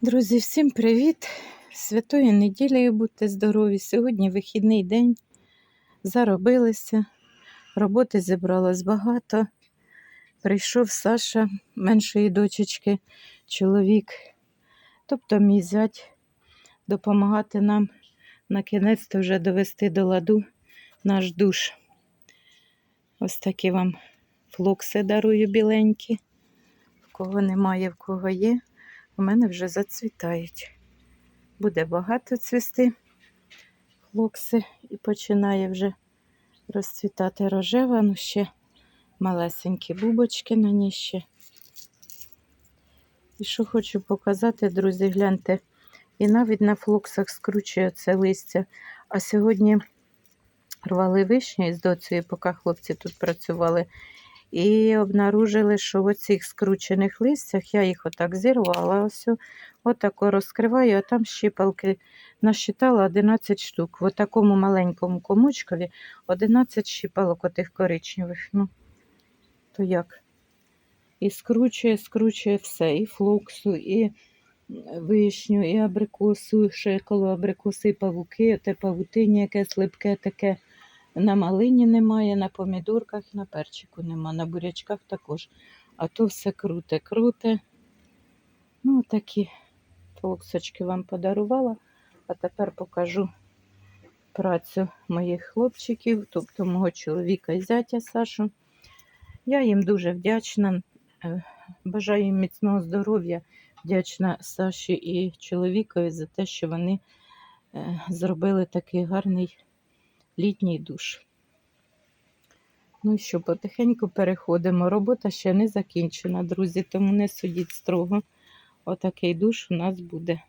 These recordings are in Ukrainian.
Друзі, всім привіт! Святої неділею будьте здорові. Сьогодні вихідний день. Заробилися, роботи зібралось багато. Прийшов Саша, меншої дочечки, чоловік, тобто мій зять, допомагати нам на кінець вже довести до ладу наш душ. Ось такі вам флокси дарую біленькі. В кого немає, в кого є у мене вже зацвітають. Буде багато цвісти флокси і починає вже розцвітати рожева, ну ще малесенькі бубочки на ній ще. І що хочу показати, друзі, гляньте. І навіть на флоксах скручує це листя. А сьогодні рвали вишню із доцею, поки хлопці тут працювали. І обнаружили, що в оцих скручених листях я їх отак зірвала, ось отако розкриваю, а там щипалки насчитала 11 штук. В такому маленькому комочкові 11 щипалок отих коричневих. Ну, то як? І скручує, скручує все, і флоксу, і вишню, і абрикосу, ще коло абрикоси павуки, те павутиння якесь липке таке. На малині немає, на помідорках, на перчику нема, на бурячках також. А то все круте, круте. Ну, такі флоксочки вам подарувала. А тепер покажу працю моїх хлопчиків, тобто мого чоловіка і зятя Сашу. Я їм дуже вдячна. Е, бажаю їм міцного здоров'я, вдячна Саші і чоловікові за те, що вони е, зробили такий гарний літній душ. Ну що, потихеньку переходимо. Робота ще не закінчена, друзі, тому не судіть строго. Отакий душ у нас буде.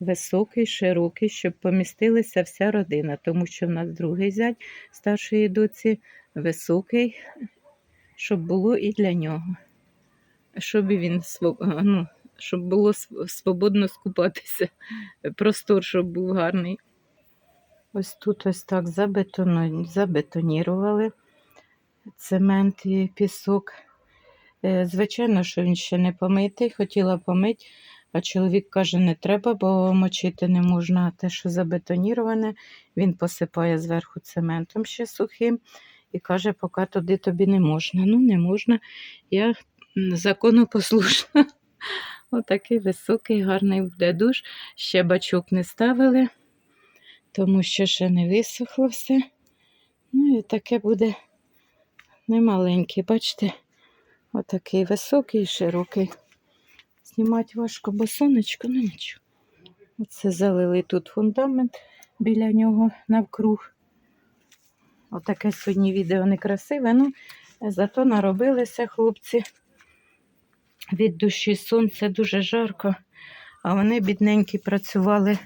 Високий, широкий, щоб помістилася вся родина, тому що в нас другий зять старшої доці високий, щоб було і для нього. Щоб він ну, щоб було свободно скупатися. Простор, щоб був гарний. Ось тут ось так забетонірували цемент і пісок. Е, звичайно, що він ще не помитий, хотіла помити, а чоловік каже, не треба, бо мочити не можна. те, що забетоніроване, він посипає зверху цементом ще сухим і каже, поки туди тобі не можна. Ну, не можна. Я законопослушна. Отакий високий, гарний буде душ. Ще бачок не ставили, тому що ще не висохло все. Ну і таке буде немаленький, бачите, отакий високий і широкий. Знімати важко, бо сонечко, ну нічого. Оце залили тут фундамент біля нього навкруг. Отаке сьогодні відео некрасиве, ну зато наробилися хлопці від душі сонце дуже жарко, а вони, бідненькі, працювали,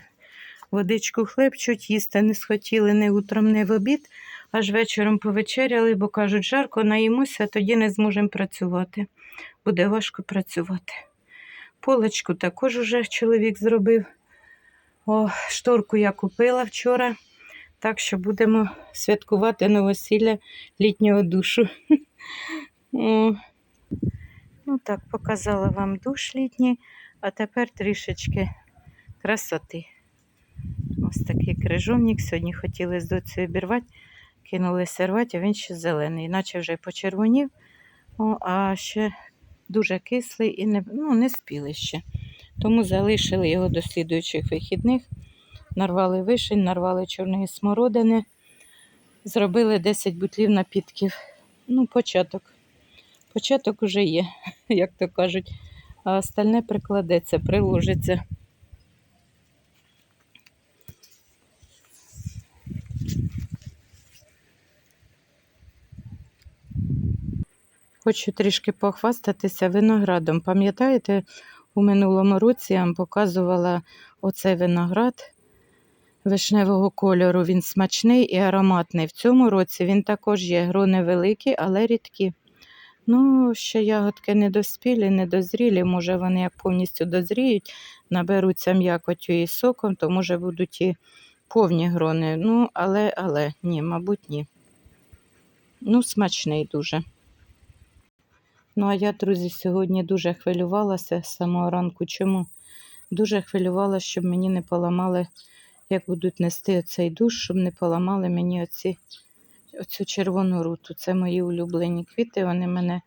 водичку хлебчуть, їсти не схотіли ні утром, ні в обід, аж вечором повечеряли, бо кажуть, жарко наїмося, тоді не зможемо працювати. Буде важко працювати. Полочку також уже чоловік зробив. О, Шторку я купила вчора, так що будемо святкувати новосілля літнього душу. Ну так, показала вам душ літній, а тепер трішечки красоти. Ось такий крижовник. Сьогодні хотіли з доцею обірвати, кинули сервати, а він ще зелений, наче вже почервонів, О, а ще дуже кислий і не ну, не спіли ще. Тому залишили його до слідуючих вихідних. Нарвали вишень, нарвали чорної смородини, зробили 10 бутлів напітків. Ну, початок. Початок уже є, як то кажуть, а остальне прикладеться, приложиться. Хочу трішки похвастатися виноградом. Пам'ятаєте, у минулому році я вам показувала оцей виноград вишневого кольору. Він смачний і ароматний. В цьому році він також є грони великі, але рідкі. Ну, ще ягодки не доспілі, не дозрілі. Може, вони як повністю дозріють, наберуться м'якотю і соком, то може будуть і повні грони. Ну, але, але, ні, мабуть, ні. Ну, смачний дуже. Ну, а я, друзі, сьогодні дуже хвилювалася з самого ранку. Чому? Дуже хвилювалася, щоб мені не поламали, як будуть нести оцей душ, щоб не поламали мені оці, оцю червону руту. Це мої улюблені квіти, вони мене е,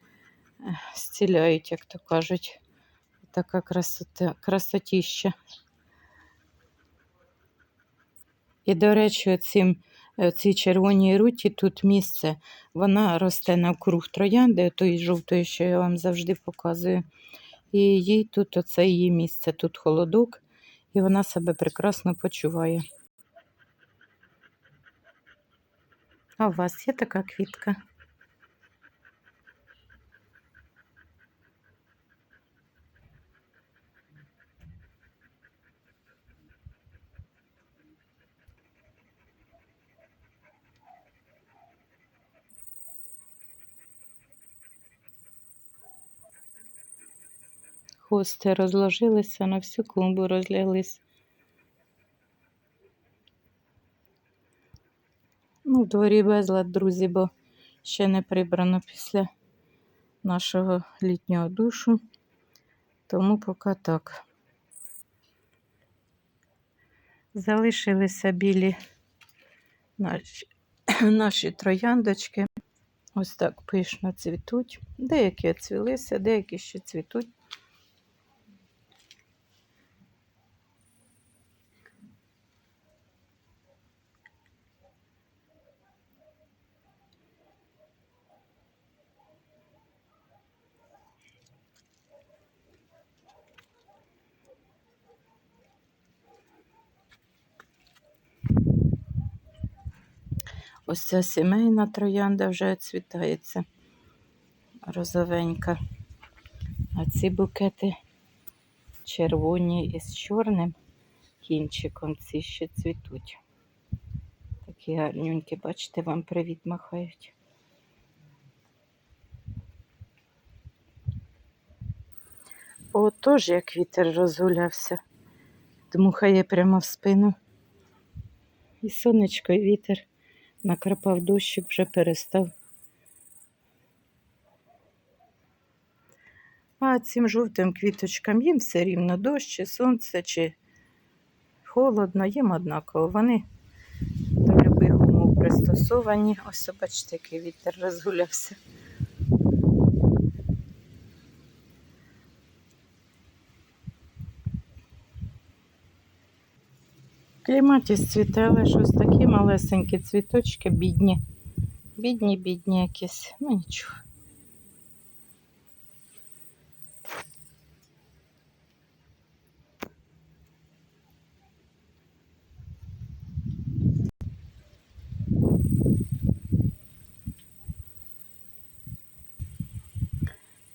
зціляють, як то кажуть. Така красота, красотіща. І, до речі, оцім, цій червоній руті тут місце, вона росте навкруг троянди, тої жовтої, що я вам завжди показую. І їй тут оце її місце, тут холодок, і вона себе прекрасно почуває. А у вас є така квітка? Хости розложилися на всю клумбу розлялись. Ну, в дворі безлад, друзі, бо ще не прибрано після нашого літнього душу. Тому поки так. Залишилися білі наші, наші трояндочки. Ось так пишно цвітуть. Деякі цвілися, деякі ще цвітуть. Ось ця сімейна троянда вже цвітається розовенька. А ці букети червоні із чорним кінчиком, ці ще цвітуть. Такі гарнюнькі, бачите, вам привіт махають. Отож, як вітер розгулявся, дмухає прямо в спину. І сонечко, і вітер накрапав дощик, вже перестав. А цим жовтим квіточкам їм все рівно дощ, чи сонце, чи холодно, їм однаково. Вони до любих умов пристосовані. Ось, бачите, який вітер розгулявся. Кліматіс цвіте, але щось такі малесенькі цвіточки, бідні. Бідні, бідні якісь. Ну нічого.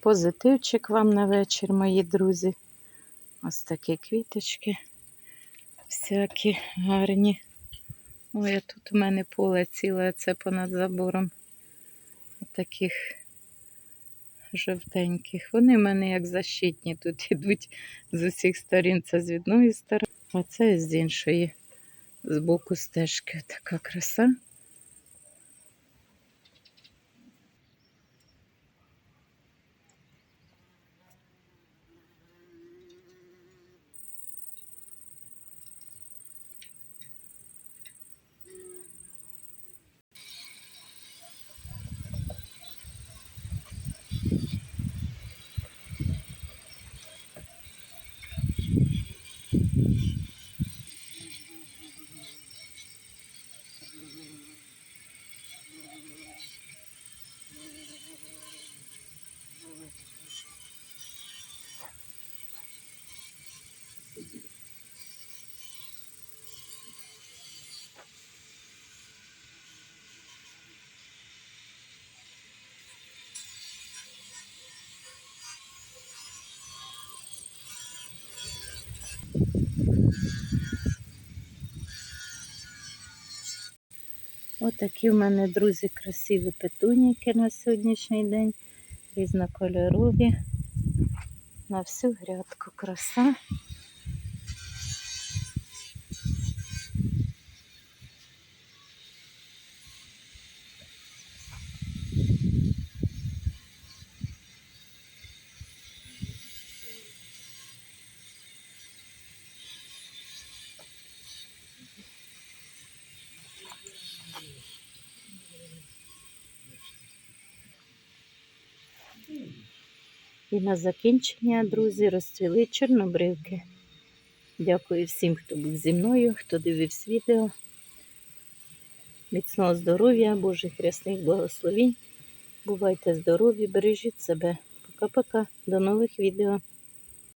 Позитивчик вам на вечір, мої друзі. Ось такі квіточки всякі гарні. Ой, а тут у мене поле ціле, це понад забором. Таких жовтеньких. Вони в мене як защитні. Тут ідуть з усіх сторін. Це з одної сторони, а це з іншої, з боку стежки. Така краса. Отакі в мене, друзі, красиві петуніки на сьогоднішній день. Різнокольорові. На всю грядку краса. І на закінчення, друзі, розцвіли чорнобривки. Дякую всім, хто був зі мною, хто дивився відео. Міцного здоров'я, Божих рясних благословінь. Бувайте здорові, бережіть себе. Пока-пока. До нових відео.